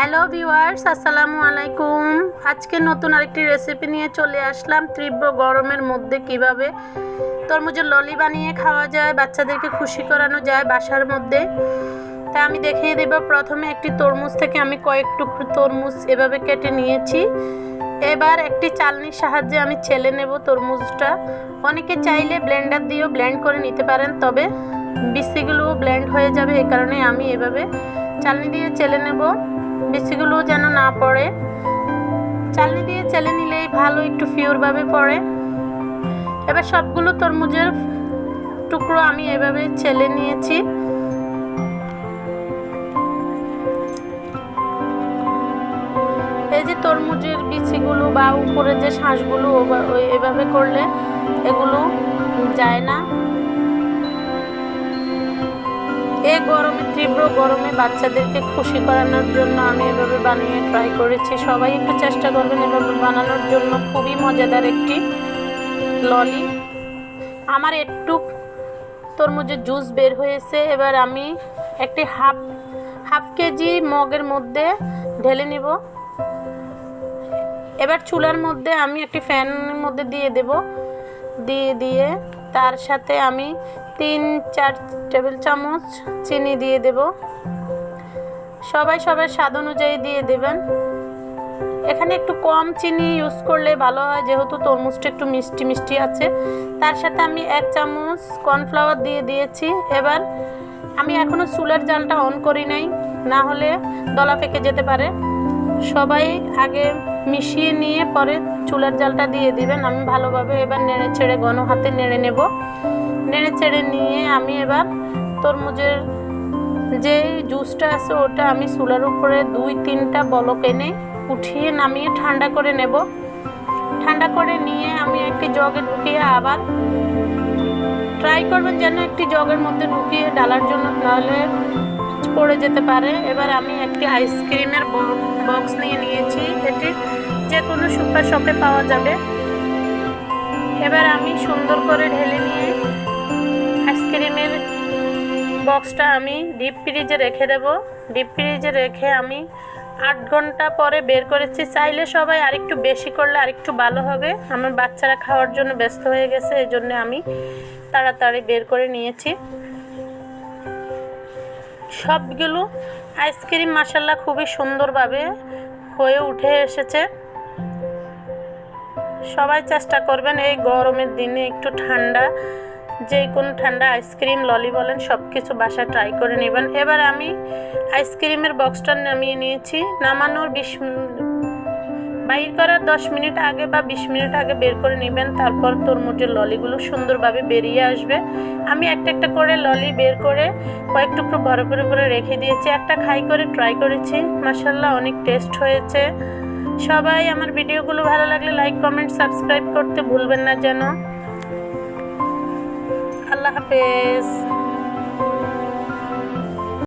Hello viewers, আসসালামু আলাইকুম। আজকে নতুন আরেকটি রেসিপি নিয়ে চলে আসলাম, তীব্র গরমের মধ্যে কীভাবে তরমুজের ললি বানিয়ে খাওয়া যায়, বাচ্চাদেরকে খুশি করানো যায় বাসার মধ্যে। তা আমি দেখিয়ে দেব, প্রথমে একটি তরমুজ থেকে আমি কয়েক টুকরো তরমুজ এভাবে কেটে নিয়েছি। এবার একটি চালনির সাহায্যে আমি ছেলে নেব তরমুজটা। অনেকে চাইলে ব্লেন্ডার দিয়েও ব্লেন্ড করে নিতে পারেন, তবে বিসিগুলোও ব্লেন্ড হয়ে যাবে এই কারণে আমি এভাবে চালনি দিয়ে চেলে নেব। বিচিগুলো যেন না পড়ে। চালনি দিয়ে চেলে নিলেই ভালো, একটু ফিওরভাবে পড়ে। এবার সবগুলো তরমুজের টুকরো আমি এভাবে ছেলে নিয়েছি। এই যে তরমুজের বিচিগুলো বা উপরে যে শ্বাসগুলো এভাবে করলে এগুলো যায় না। এই গরমে, তীব্র গরমে বাচ্চাদেরকে খুশি করানোর জন্য আমি এভাবে বানিয়ে ট্রাই করেছি। সবাই একটু চেষ্টা করবেন এভাবে বানানোর জন্য। খুবই মজাদার একটি ললি আমার একটু তরমুজের জুস বের হয়েছে। এবার আমি একটি হাফ হাফ কেজি মগের মধ্যে ঢেলে নেব। এবার চুলার মধ্যে আমি একটি ফ্যানের মধ্যে দিয়ে দেব। দিয়ে দিয়ে তার সাথে আমি তিন, চার টেবিল চামচ চিনি দিয়ে দেব। সবাই সবার স্বাদ অনুযায়ী দিয়ে দেবেন। এখানে একটু কম চিনি ইউজ করলে ভালো হয়, যেহেতু তরমুজটা একটু মিষ্টি মিষ্টি আছে। তার সাথে আমি এক চামচ কর্নফ্লাওয়ার দিয়ে দিয়েছি। এবার আমি এখনও চুলার জালটা অন করি নাই, না হলে দলা পেকে যেতে পারে। সবাই আগে মিশিয়ে নিয়ে পরে চুলার জালটা দিয়ে দিবেন। আমি ভালোভাবে এবার নেড়ে ছেড়ে ঘন হাতে নেড়ে নেব। নেড়ে চেড়ে নিয়ে আমি এবার তরমুজের যে জুসটা আছে ওটা আমি চুলার উপরে দুই তিনটা বলক এনে উঠিয়ে নামিয়ে ঠান্ডা করে নেব। ঠান্ডা করে নিয়ে আমি একটি জগে ঢুকিয়ে আবার ট্রাই করবেন যেন একটি জগের মধ্যে ঢুকিয়ে ডালার জন্য, নাহলে পড়ে যেতে পারে। এবার আমি একটি আইসক্রিমের বক্স নিয়ে যে কোনো সুপার শপে পাওয়া যাবে। এবার আমি সুন্দর করে ঢেলে নিয়ে আইসক্রিমের বক্সটা আমি ডিপ ফ্রিজে রেখে দেব। ডিপ ফ্রিজে রেখে আমি আট ঘণ্টা পরে বের করেছি। চাইলে সবাই আরেকটু বেশি করলে আরেকটু ভালো হবে। আমার বাচ্চারা খাওয়ার জন্য ব্যস্ত হয়ে গেছে এই জন্য আমি তাড়াতাড়ি বের করে নিয়েছি। সবগুলো আইসক্রিম মাসাল্লা খুবই সুন্দরভাবে হয়ে উঠে এসেছে। সবাই চেষ্টা করবেন এই গরমের দিনে একটু ঠান্ডা, যে কোনো ঠান্ডা আইসক্রিম ললি বলেন সব কিছু বাসায় ট্রাই করে নেবেন। এবার আমি আইসক্রিমের বক্সটা নামিয়ে নিয়েছি। নামানোর বিশ বাইর করার দশ মিনিট আগে বা বিশ মিনিট আগে বের করে নেবেন। তারপর তরমুজের ললিগুলো সুন্দরভাবে বেরিয়ে আসবে। আমি একটা একটা করে ললি বের করে কয়েক টুকরো করে করে রেখে দিয়েছি। একটা খাই করে ট্রাই করেছি। মাসাল্লাহ অনেক টেস্ট হয়েছে। সবাই আমার ভিডিওগুলো ভালো লাগলে লাইক কমেন্ট সাবস্ক্রাইব করতে ভুলবেন না যেন। আল্লাহ হাফেজ।